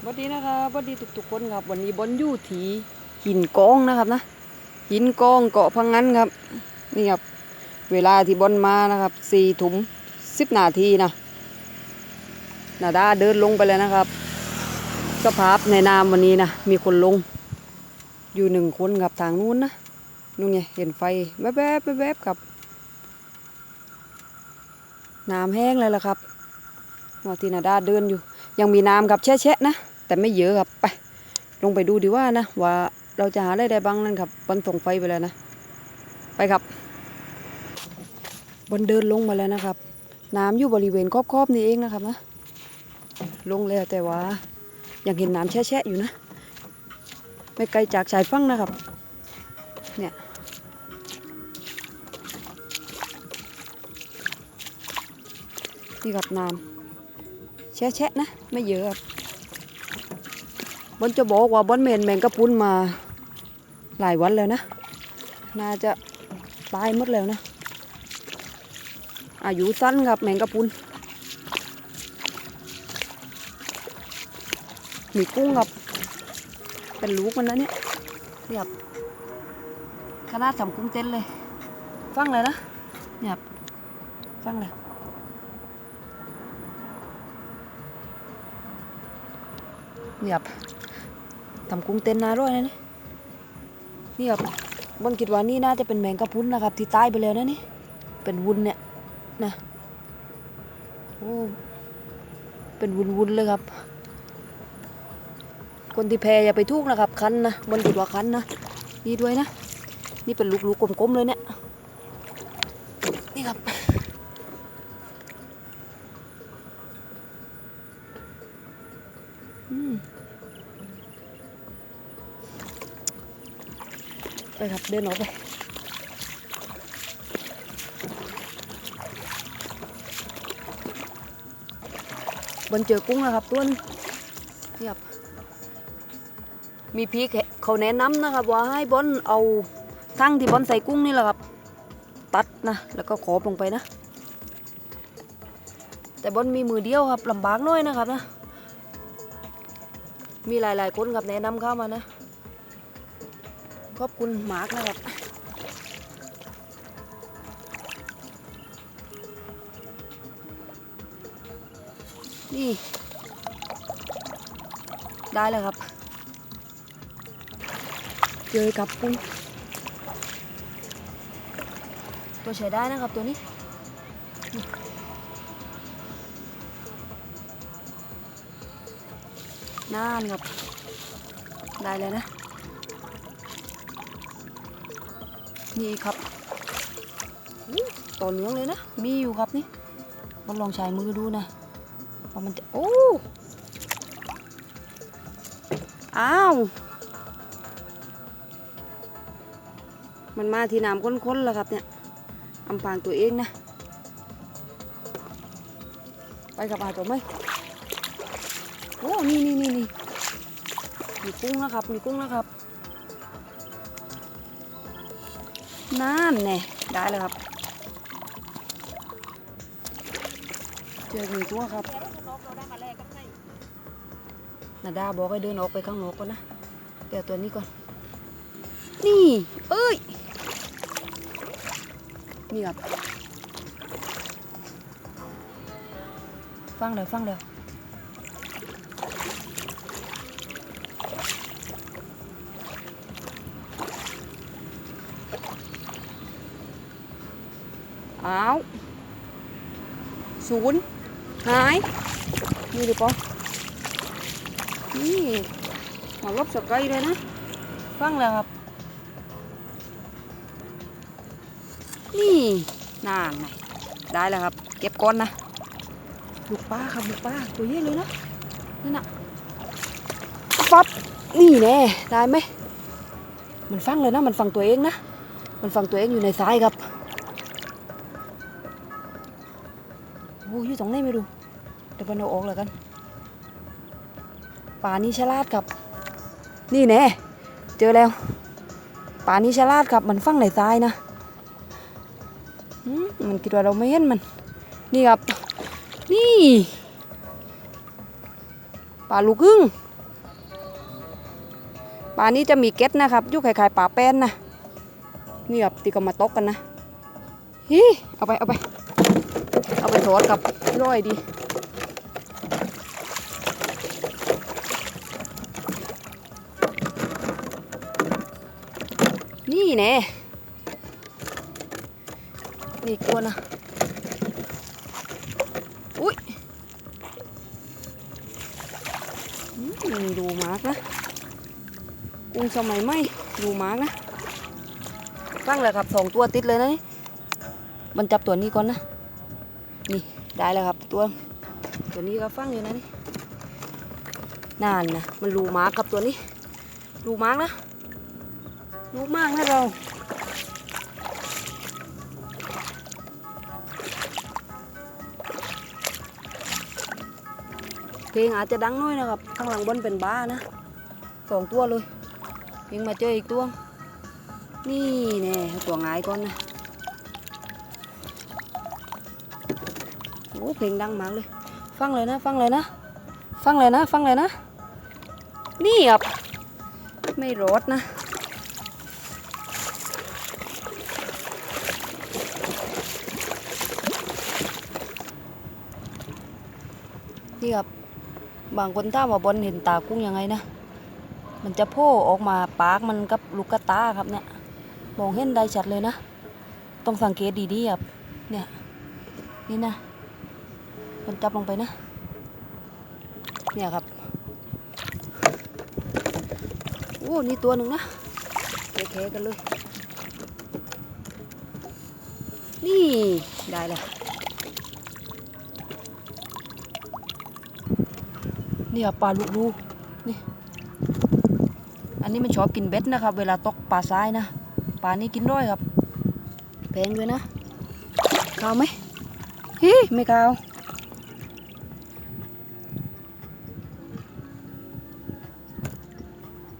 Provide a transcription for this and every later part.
สวัสดีนะครับสวัสดีทุกๆคนครับ วันนี้บอนอยู่ที่หินกองนะครับนะหินกองเกาะพังงันครับนี่ครับเวลาที่บอนมานะครับสี่ถุมสิบนาทีนะนาดาเดินลงไปเลยนะครับ สภาพในน้ำวันนี้นะมีคนลง อยู่หนึ่งคนครับทางนู้นนะนู่นไงเห็นไฟแวบๆแวบๆครับน้ำแห้งเลยละครับว่าที่นาดาเดินอยู่ ยังมีน้ำครับแช่ๆนะ แต่ไม่เยอะครับไป ลงไปดูดีว่านะ ว่าเราจะหาอะไรได้บ้างนั่นครับบนส่งไฟไปแล้วนะ ไปครับบนเดินลงมาแล้วนะครับ น้ำอยู่บริเวณครอบๆนี่เองนะครับนะ ลงแล้วแต่ว่ายังเห็นน้ำแช่ๆอยู่นะ ไม่ไกลจากชายฝั่งนะครับ เนี่ยนี่ครับน้ำ แช่ๆนะ ไม่เยอะครับบอนจะบอกว่าบอนเมนแมงกะพรุนมาหลายวันแล้วนะ น่าจะตายหมดแล้วนะ อายุสั้นครับแมงกะพรุน มีกุ้งครับเป็นลูกมันนะเนี่ยนี่ครับขนาดทำกุ้งเต้นเลย ฟังเลยนะเนี่ยครับฟังเลย ครับทำกุ้งเต้นนาด้วยนะนี่นี่ครับบนคิดว่านี่น่าจะเป็นแมงกะพุนนะครับ ที่ตายไปแล้วนะนี่เป็นวุ้นเนี่ยนะโอ้เป็นวุ้นๆเลยครับ คนที่แพ้อย่าไปทุกนะครับ คันนะบนคิดว่าคันนะนี่ด้วยนะ นี่เป็นลูกๆกลมๆเลยเนี่ยนี่ครับ อืมไป ครับ เดินออกไป บนเจอกุ้งนะครับตัวนึงนี่ครับมีพี่เขาแนะนำนะครับ ว่าให้บอนเอาทั้งที่บอนใส่กุ้งนี่แหละครับ ตัดนะ แล้วก็ขอบลงไปนะ แต่บอนมีมือเดียวครับลำบากหน้อยนะครับนะ มีหลายๆคนครับแนะนำเข้ามานะ ขอบคุณมาร์กนะครับนี่ ได้แล้วครับ เจอกับกุ้งตัวใช้ได้นะครับตัวนี้น่านครับ ได้เลยนะ นี่ครับอู้ต่อเนื่องเลยนะ มีอยู่ครับนี่ลองลองใช้มือดูนะว่ามันจะ โอ้ อ้าว มันมาที่น้ำข้นๆแล้วครับเนี่ยอำพรางตัวเองนะ ไปกับอาตัวไหมโอ้ นี่นี่นี่นี่มีกุ้งนะครับ มีกุ้งนะครับ นั่นแน่ได้เลยครับ เจอหนึ่งตัวครับนาดาบอกให้เดินออกไปข้างนอกก่อนนะเดี๋ยวตัวนี้ก่อน นี่ เอ้ย นี่ครับ ฟังเดี๋ยวฟังเดี๋ยว อ้าวศูนย์หาย นี่ดิปอนี่มาลบสกายเลยนะ ฟังแล้วครับ นี่นานไงได้แล้วครับ เก็บก้อนนะลูกป้าครับลูกป้าตัวเยอะเลยนะนั่นน่ะปั๊บนี่แน่ได้ไหมมันฟังเลยนะ มันฟังตัวเองนะ มันฟังตัวเองอยู่ในซ้ายครับ อ้ยอยู่ตรงไหนไม่รู้ เดี๋ยวมันเอาออกแล้วกัน ป่านี้ฉลาดครับ นี่แน่เจอแล้ว ป่านี้ฉลาดครับ มันฟังไหนซ้ายนะมันคิดว่าเราไม่เห็นมัน นี่ครับ นี่ป่าลูกครึ่งปลานี้จะมีเก็ตนะครับยุคคล้ายๆปลาแป้นนะ นี่ครับตีก็มาตกกันนะฮิเอาไปเอาไป เอาไปทอดกับร้อยดีนี่แน่นี่กลัวนะ อุ้ยอืมดูมากนะกุ้งสมัยใหม่ดูมากนะฟังเลยครับสองตัวติดเลยนะ มันจับตัวนี้ก่อนนะ นี่ได้แล้วครับตัวตัวนี้ก็ฟังอยู่นะนี่นานนะมันรูมากกับตัวนี้รูมากนะรูมากนะเราเพลงอาจจะดังน้อยนะครับ ข้างหลังบนเป็นบ้านะสองตัวเลยยังมาเจออีกตัว นี่แน่ตัวงายก่อนนะ โอ้เพลงดังมากเลย ฟังเลยนะ ฟังเลยนะ ฟังเลยนะ ฟังเลยนะ นี่ครับ ไม่รอดนะนี่ครับบางคนถามว่าบอลเห็นตากุ้งยังไงนะ มันจะโผล่ออกมาปากมันกับลูกกระตาครับเนี่ยมองเห็นได้ชัดเลยนะ ต้องสังเกตดีๆครับเนี่ยนี่นะ มันจับลงไปนะ เนี่ยครับ โอ้ นี่ตัวหนึ่งนะแค่กันเลย นี่ได้แล้วนี่ครับปลาลูกดูนี่ อันนี้มันชอบกินเบ็ดนะครับ เวลาตกปลาซ้ายนะ ปลานี้กินด้วยครับ แพงด้วยนะขาวไหมฮิไม่ขาว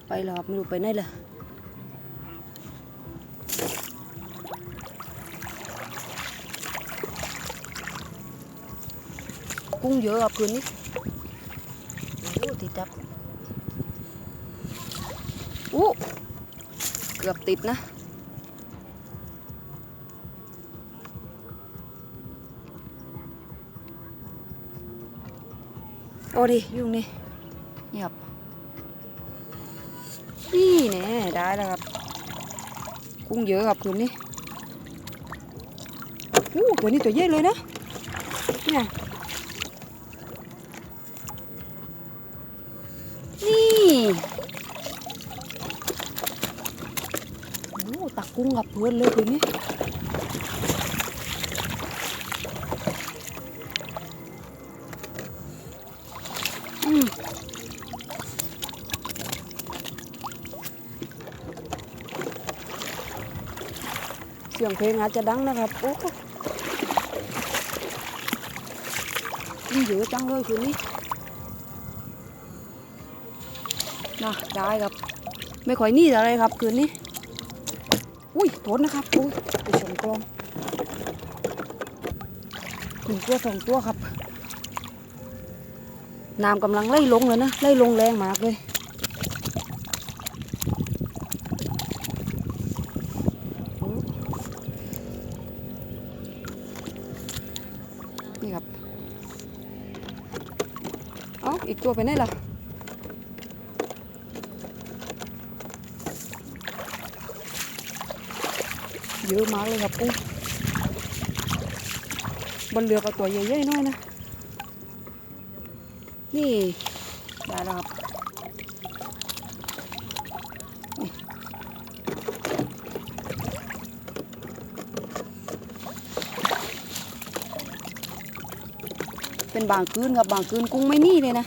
ไปแล้วครับไม่รู้ไปไหนเลยกุ้งเยอะครับคืนนี้โอ้ติดจับอู้เกือบติดนะโอ้ดิยุงนี่นี่ครับ ได้แล้วครับ กุ้งเยอะครับคืนนี้อู้ตัวนี้ตัวเยอะเลยนะเนี่ยนี่โอ้ตักกุ้งกับเพื่อนเลยคืนนี้ ยงเพลงอาจจะดังนะครับ โอ้ยิ่งเยอะจังเลยคืนนี้นะได้ครับ ไม่ค่อยนี่อะไรครับคืนนี้ อุ้ยโทษนะครับอุ้ยไปชมกลองหนึ่งตัวสองตัวครับ น้ำกำลังไล่ลงเลยนะ ไล่ลงแรงมากเลย นี่ครับ เอาอีกตัวไปไหนล่ะเยอะมากเลยครับปุ้งบนเรือก็ตัวใหญ่ๆหน้อยนะ นี่ได้แล้วครับนี่เป็น บางคืนครับบางคืนกุ้งไม่นี่เลยนะ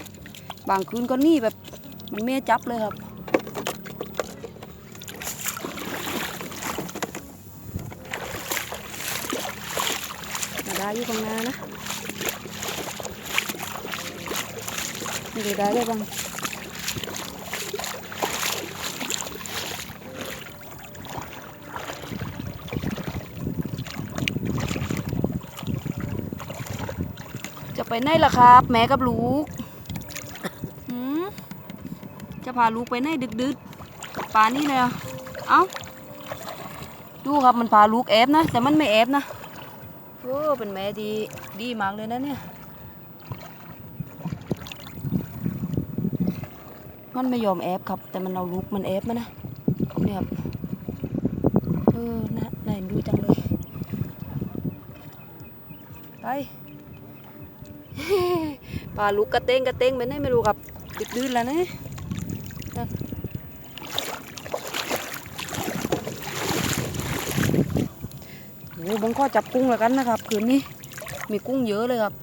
บางคืนก็นี่แบบมันไม่จับเลยครับมาได้อยู่ตรงน้านะไม่ได้ได้เลยบ้าง ไปไหนล่ะครับ แม่กับลูกจะพาลูกไปไหนดึกปลานี่เลยอะเอ้าดูครับมันพาลูกแอบนะ แต่มันไม่แอบนะโอ้เป็นแม่ดีดีมากเลยนะเนี่ย มันไม่ยอมแอบครับ แต่มันเอาลูกมันแอบมานะเนี่ยครับเออน่าน่าเห็นดูจังเลย ไป ปลาลูกกระเตงกระเตงไปไหนไม่รู้ครับติดดื้นแล้วนะนั่โอ้บังข้อจับกุ้งแล้วกันนะครับ คืนนี้มีกุ้งเยอะเลยครับ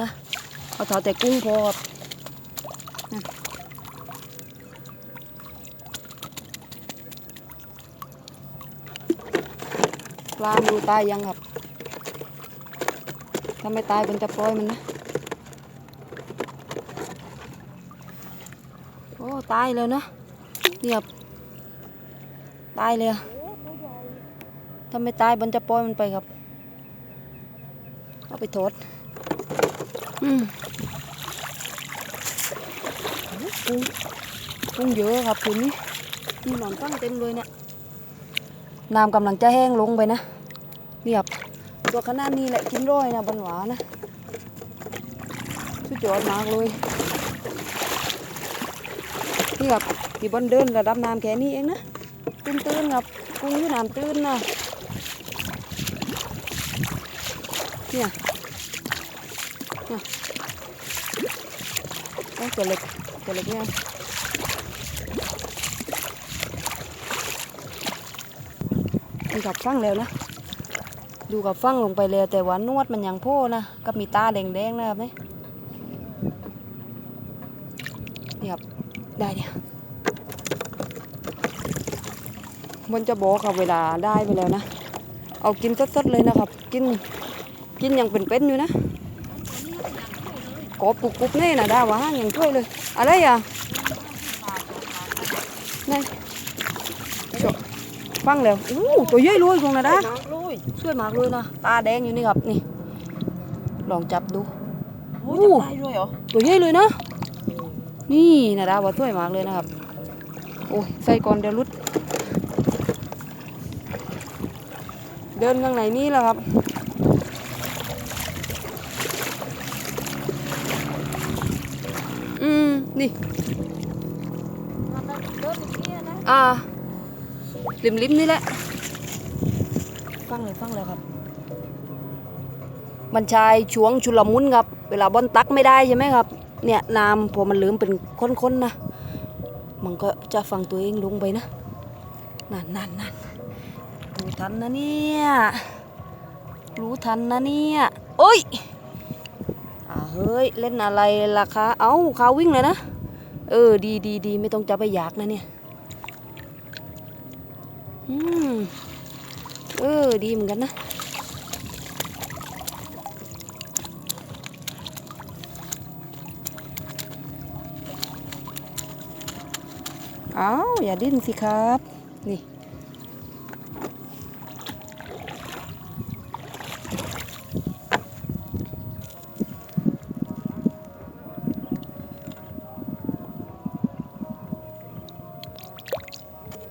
นะเอาเท่าแต่กุ้งพอครับปลาดูตายยังครับ ถ้าไม่ตายมันจะปล่อยมันนะ โอ้ ตายแล้วนะเรียบตายเลยถ้าไม่ตายมันจะปล่อยมันไปครับ เอาไปโทษอืมอุ้งกุ้งเยอะครับคุณนี่นี่หนอนตั้งเต็มเลยเนี่ยน้ำกำลังจะแห้งลงไปนะเรียบตัวขนาดนี้แหละกินร้อยนะบันหวานะสุดยอดมากเลย นี่ครับที่บนเดินระดับน้ำแค่นี้เองนะตื้นตื้นครับกุ้งอยู่น้ำตื้นนะเนี่ยเนี่ยโอ้ตัวเล็กตัวเล็กเนี่ยนี่ครับฟังแล้วนะ ดูกับฟังลงไปแล้วแต่ว่านวดมันยังโพ่นะกับมีตาแดงๆนะครับเนี่ยนี่ครับได้เนี่ย มันจะบอกครับเวลาได้ไปแล้วนะ เอากินสดๆเลยนะครับ กินกินอย่างเป็นๆอยู่นะกบปุบๆนี่นะได้ว่าอย่างช่วยเลย อะไรอะนี่โชว์ฟังแล้วอู้ตัวใหญ่เลยคงนะด้าช่วยมากเลยนะ ตาแดงอยู่นี่ครับนี่ ลองจับดูโอ้ยจะตายด้วยเหรอตัวใหญ่เลยนะ นี่นะดาว่าช่วยมากเลยนะครับ โอ้ยใส่ก่อนเดี๋ยวรุด เดินข้างในนี่แหละครับ อืม นี่มันเลิศเนี้ยนะอ่าริมริมๆนี่แหละ ฟังเลยฟังเลยครับ มันชายช่วงชุลมุนครับ เวลาบอลตักไม่ได้ใช่ไหมครับ เนี่ยน้ำพอมันเหลืมเป็นค้นๆนะ มันก็จะฟังตัวเองลงไปนะนั่นนั่นนั่น รู้ทันนะเนี่ย รู้ทันนะเนี่ยโอ้ยอ่าเฮ้ย เล่นอะไรล่ะคะ เอ้าขาวิ่งเลยนะ เออ ดีดีดีไม่ต้องจับไปอยากนะเนี่ย อืม เออ ดีเหมือนกันนะอ้าวอย่าดิ้นสิครับ นี่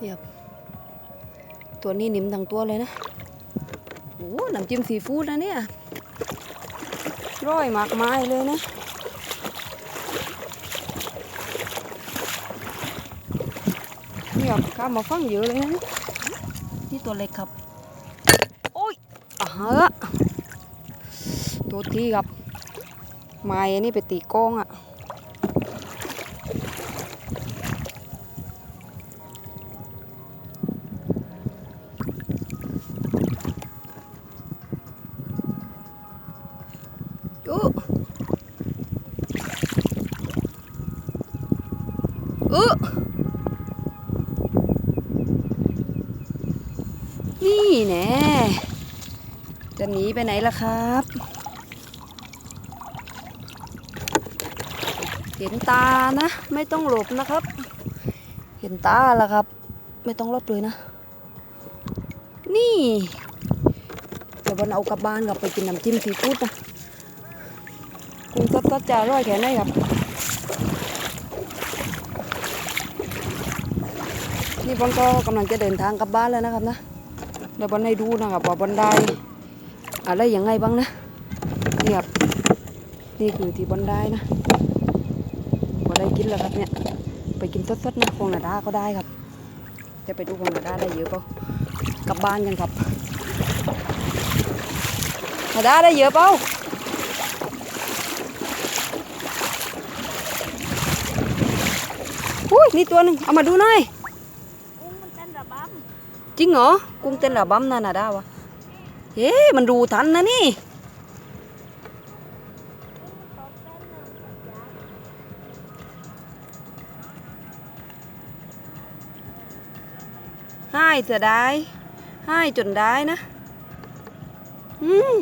เดี๋ยวตัวนี้นิ่มทั้งตัวเลยนะ โอ้น้ำจิ้มซีฟู้ดนะเนี่ยร่อยมากมายเลยนะนี่ครับข้ามาฟังเยอะเลยนะนี่ตัวเล็กครับ โอ้ยอะฮะตัวที่ครับไม้อันนี้ไปตีกล้องอะ นี่แน่จะหนีไปไหนล่ะครับ เห็นตานะ ไม่ต้องหลบนะครับ เห็นตาแล้วครับ ไม่ต้องหลบเลยนะ นี่เดี๋ยววันเอากลับบ้านกลับไปกินน้ำจิ้มซีฟู้ดนะกุ้งสดๆจะร่อยแค่ไหนครับบอลก็กำลังจะเดินทางกลับบ้านแล้วนะครับนะ เดี๋ยวบอลให้ดูนะครับว่าบอลได้อะไรยังไงบ้างนะนี่ครับนี่คือที่บอลได้นะบอลได้กินแล้วครับเนี่ยไปกินสดๆนะคงนาดาก็ได้ครับ จะไปดูคงนาดาได้เยอะเปล่ากลับบ้านกันครับนาดาได้เยอะเปล่าอุ้ยนี่ตัวหนึ่งเอามาดูหน่อย กุ้งมันเต้นระบ จริงเหรอ กุ้งเต้นระบำนั่นน่ะได้วะเฮ้มันดูทันนะนี่ ให้เสียดายให้จนได้นะ อืม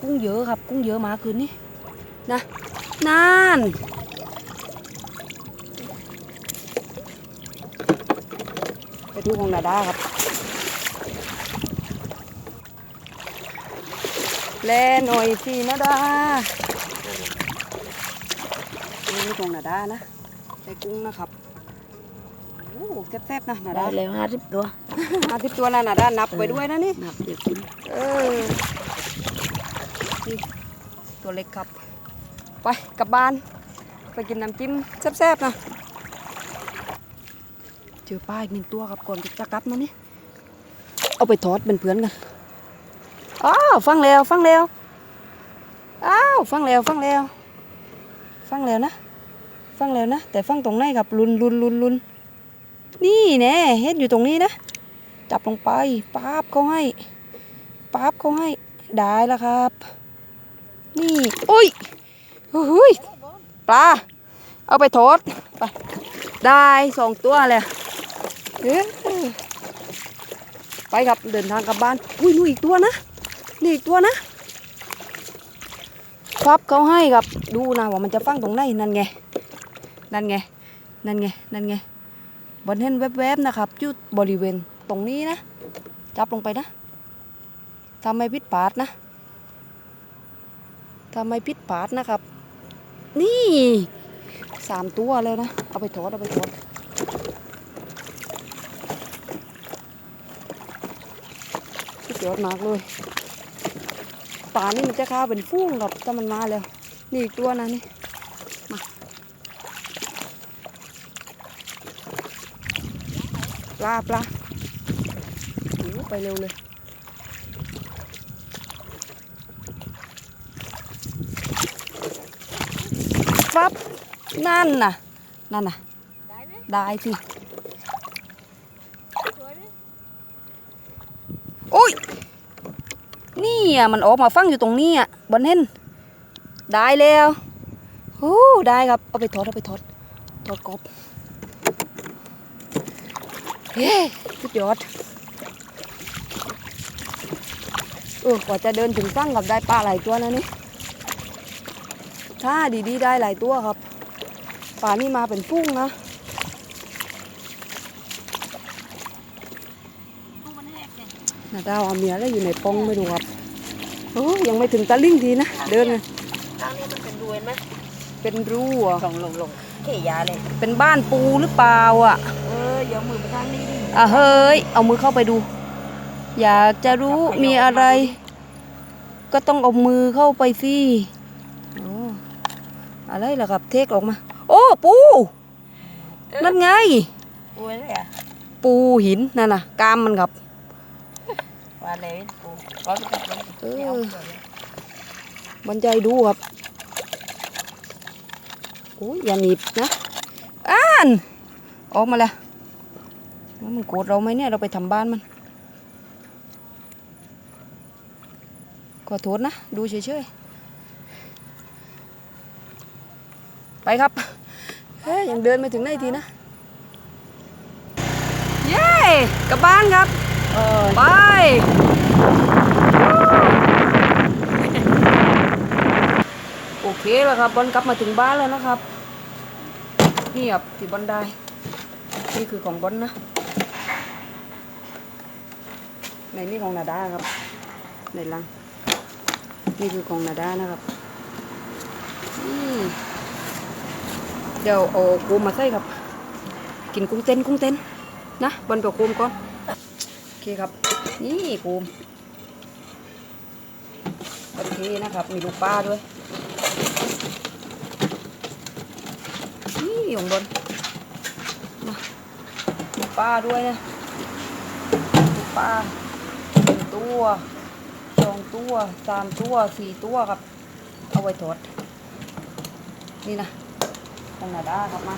กุ้งเยอะครับ กุ้งเยอะมาคืนนี้นะนาน ไปดูของนาดาครับ แลหน่อยสินาดานี่ของนาดานะใส่กุ้งนะครับโอ้แซ่บๆนะนาได้ดาแล้วห้าสิบตัวอาทิตย์ตัวนะนาดานับไว้ด้วยนะนี่นับเดี๋ยวกินเออนี่ตัวเล็กครับ ไปกลับบ้าน ไปกินน้ำจิ้มแซ่บๆนะ เจอปลาอีกหนึ่งตัวครับก่อนจะกลับนะนี่เอาไปทอดเป็นเพื่อนกันอ้าวฟังแล้วฟังแล้วอ้าวฟังแล้วฟังแล้ว ฟังแล้วนะ ฟังแล้วนะ แต่ฟังตรงไหนครับลุนลุนลุนลุนนี่แน่เฮ็ดอยู่ตรงนี้นะ จับลงไปป๊าบเขาให้ป๊าบเขาให้ได้แล้วครับ นี่อุ้ยอุ้ยปลาเอาไปทอดไปได้สองตัวเลย ไปครับเดินทางกลับบ้าน อุ้ยนู่นอีกตัวนะ นี่อีกตัวนะพับเขาให้ครับ ดูนะว่ามันจะฟังตรงไหนนั่นไง นั่นไง นั่นไง นั่นไงบอลเห็นแวบๆนะครับอยู่บริเวณตรงนี้นะ จับลงไปนะทำไม่พิษพลาดนะทำไม่พิษพลาดนะครับ นี่สามตัวเลยนะ เอาไปทอดเอาไปทอดสุด ยอดมากเลยป่านี่มันจะข้าเป็นฟุ้งครับถ้ามันมาแล้ว นี่อีกตัวนะนี่มาปลาปลาโอ้ไปเร็วเลยปั๊บนั่นน่ะ นั่นน่ะ ได้ไหมได้สิ สวยไหม อุ้ย นี่อะมันออกมาฟังอยู่ตรงนี้อะบอลเห็นได้แล้วโอ้ได้ครับ เอาไปทอดเอาไปทอดทอดกรอบเฮ้สุดยอดเออกว่าจะเดินถึงฟังกับได้ปลาหลายตัวนะนี่ถ้าดีๆได้หลายตัวครับปลานี่มาเป็นฟุ้งนะกุ้งมันแหกเนี่ยนาดาวเอาเมียแล้วอยู่ในปองไม่รู้ครับโอ้ยังไม่ถึงตะลิ่งทีนะ เดินเลยทางนี้มันเป็นรูเห็นไหมเป็นรูเหรอะลงลงลงเขยยาเลย เป็นบ้านปูหรือเปล่าอะ เออเดี๋ยวมือไปทางนี้ดิอะเฮ้ย เอามือเข้าไปดู อยากจะรู้มีอะไร ก็ต้องเอามือเข้าไปสิโอ้อะไรล่ะครับเทคออกมา โอ้ปู นั่นไง ปูเลยอะปูหินนั่นน่ะกามมันครับ ว่าเลยปูร้อยไปจับเลยเออไม่เอาเดี๋ยวเลยบรรยายดูครับโอ้ยอย่าหนีบนะอ่านออกมาแล้วมันโกรธเราไหมเนี่ยเราไปทำบ้านมันขอโทษนะ ดูเฉยๆ ไปครับ เฮ้ยยังเดินไม่ถึงไหนทีนะ เย้กลับบ้านครับ ไปโอเคแล้วครับบอลกลับมาถึงบ้านแล้วนะครับนี่ครับที่บอลได้ นี่คือของบอลนะในนี่ของนาดาครับในลังนี่คือของนาดานะครับนี่เดี๋ยวเอากูมาใส่ครับ กินกุ้งเต้นกุ้งเต้นนะบนกับกูมก่อนโอเคครับ นี่กูมโอเคนะครับ มีลูกปลาด้วย นี่ของบนมาลูกปลาด้วยนะลูกปลาหนึ่งตัวสองตัวสามตัวสี่ตัวครับ เอาไว้ทอดนี่นะของนาดาครับมา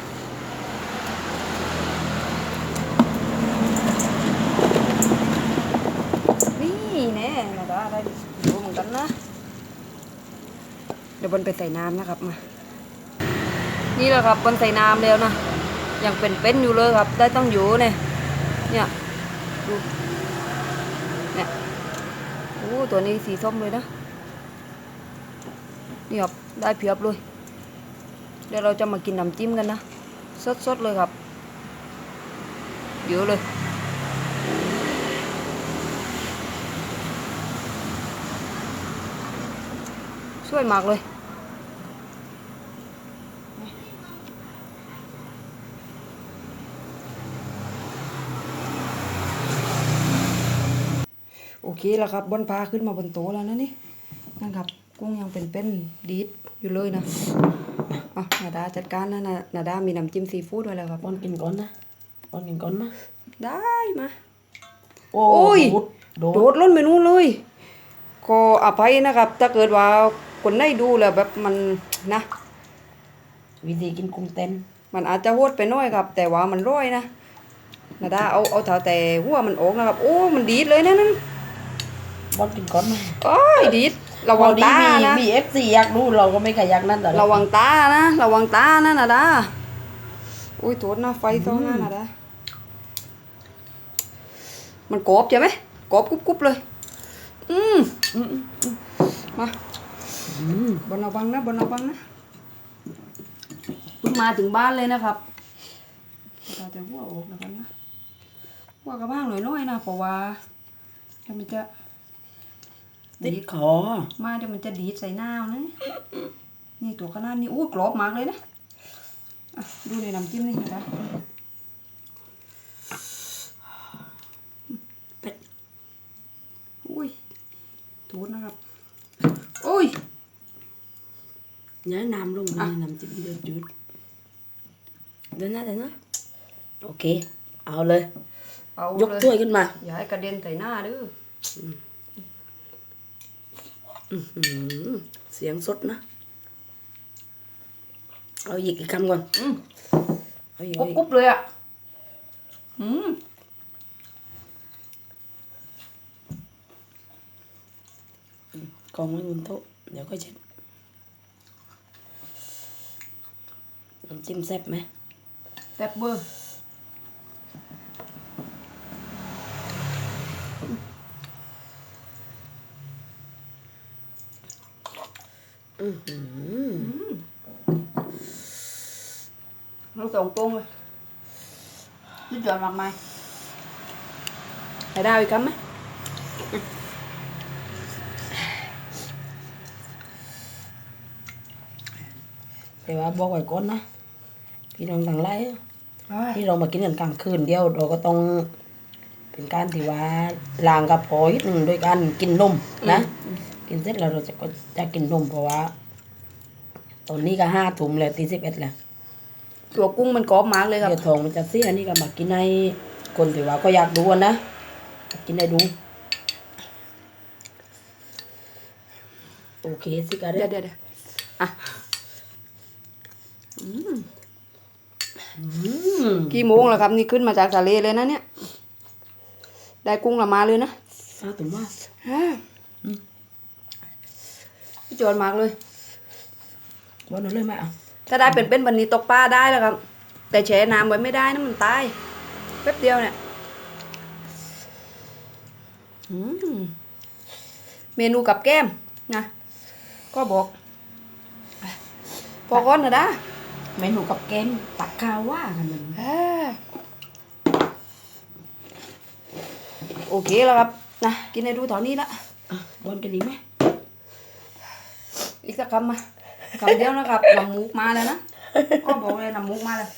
นี่แน่นาดาได้ดูเหมือนกันนะ เดี๋ยวบนไปใส่น้ำนะครับมา นี่แหละครับบนใส่น้ำแล้วนะยังเป็นเป็นอยู่เลยครับ ได้ต้องอยู่เนี่ยเนี่ยดูเนี่ยโอ้ตัวนี้สีส้มเลยนะนี่ครับได้เพียบเลย เดี๋ยวเราจะมากินน้ำจิ้มกันนะสดๆเลยครับเยอะเลย ช่วยมากเลย โอเคแล้วครับบนพาขึ้นมาบนโต๊ะแล้วนะนี่นั่นครับ กุ้งยังเป็นเป็นดีดอยู่เลยนะอะนาดาจัดการนะนานาดามีน้ำจิ้มซีฟู้ดด้วยแล้วครับบอลกินก่อนนะบอลกินก่อนนะได้มา โอ้โอ้ยโดดโดดล้นไปนู่นเลยขออภัยนะครับ ถ้าเกิดว่า คนได้ดูแล้วแบบมันนะ วิธีกินกุ้งเต้นมันอาจจะโหดไปหน้อยครับ แต่ว่ามันร้อยนะนาดาเอาเอาเท้าแต่หัวมันออกนะครับ โอ้ มันดีดเลยนะนั่นบอลกินก่อนนะโอ้ยดีดระวังตาพอดีนะมีมีเอฟซีอยากดูเราก็ไม่ขยักนั่นแต่ระวังตานะระวังตานะนาดาอุ้ยโทษนะไฟซ้องหน้านาดามันกรอบใช่ไหมกรอบกรุบกรุบเลย อืมอืมอืมมาอืม บนเอาบังนะบนเอาบังนะเพิ่งมาถึงบ้านเลยนะครับเราจะหัวออกนะครับนะหัวกระบ้างหน่อยน้อยๆนะเพราะว่าเดี๋ยวมันจะติดคอมาเดี๋ยวมันจะดีดใส่หน้าเอานะนี่ตัวขนาดนี้อู้กรอบมากเลยนะอะดูในน้ำจิ้มนี่นะเป็ดอุ้ยถูดนะครับโอ้ย ย้ายน้ำลงอะในน้ำจิ้มเดือดจุดเดินหน้าเดินหน้าโอเค เอาเลยเอายกเลยถ้วยขึ้นมา อย่าให้กระเด็นใส่หน้าเด้ออื้อหือเสียงสดนะ เอาอีกอีกคำก่อนอืมเอาอีกกรุเอาบอีกกรุบเลยอะอืมกองไว้บนโต๊ะเดี๋ยวก็เช็ด น้ำจิ้มแซ่บไหมแซ่บเบอร์อื้อหือเราส่งตรงเลยยืดหย่อนมากมายให้ได้อีกคำไหมแต่ว่าบอกไว้ก่อนนะ พี่น้องต่างไล่เอ้ยที่เรามากินกันกลางคืนเดียวเราก็ต้อง เป็นการที่ว่าล้างกระเพาะนิดหนึ่งโดยการกินนมนะกินเสร็จแล้วเราจะก็จะกินนมเพราะว่าตอนนี้ก็ห้าทุ่มแล้วตีสิบเอ็ดแล้วตัวกุ้งมันกรอบมากเลยครับเดี๋ยวทองมันจะเสียนี่ก็มากินให้คนที่ว่าก็อยากดูอะนะกินให้ดูโอเคสิกะเด็เดี๋ยวดเดี๋ยวเดี๋ยวอะอืม กี่โมงแล้วครับ นี่ขึ้นมาจากทะเลเลยนะเนี่ย ได้กุ้งละมาเลยนะห้าทุ่มว่าฮะยืดหย่อนมากเลยวันนั้นเลยไหมอะถ้าได้เป็นเป็นวันนี้ตกปลาได้แล้วครับ แต่แช่น้ำไว้ไม่ได้นะมันตายแป๊บเดียวเนี่ยอืมเมนูกับแก้มนะ ก็บอก พอก้อนนะด้า เมนูกับแกงตักข้าวว่ากันมันอ่าโอเคแล้วครับนะกินให้ดูเท่านี้ละอะบอลกันดีไหมอีกสักคำมาคำเดียวนะครับลำมูกมาแล้วนะก็บอกเลยน้ำมุกมาเลย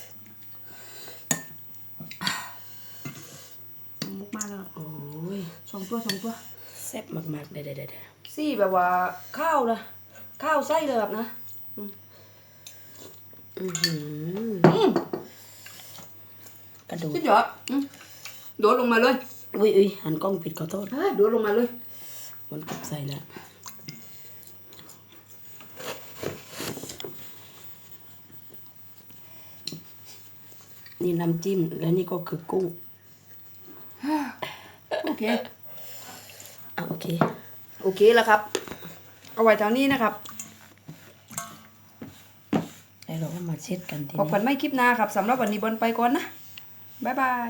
น้ำมุกมาแล้วโอ้ยสองตัวสองตัวแซ่บมากๆเด้อเด้อเด้อเด้อซี่แบบว่าข้าวนะข้าวไส้เลยแบบนะ อื้อหืออืมกระดูกสุดยอดอืมโดดลงมาเลยอุ้ยอุ้ยหันกล้องผิดขอโทษเฮ้ยโดดลงมาเลย มันกลับใส่แล้วนี่น้ำจิ้ม แล้วนี่ก็คือกุ้ง โอเค อะโอเค โอเคแล้วครับ เอาไว้เท่านี้นะครับ แล้วเราก็มาเช็ดกันทีขอบนี้กันไม่คลิปหน้าครับสำหรับวันนี้บนไปก่อนนะ บ๊ายบาย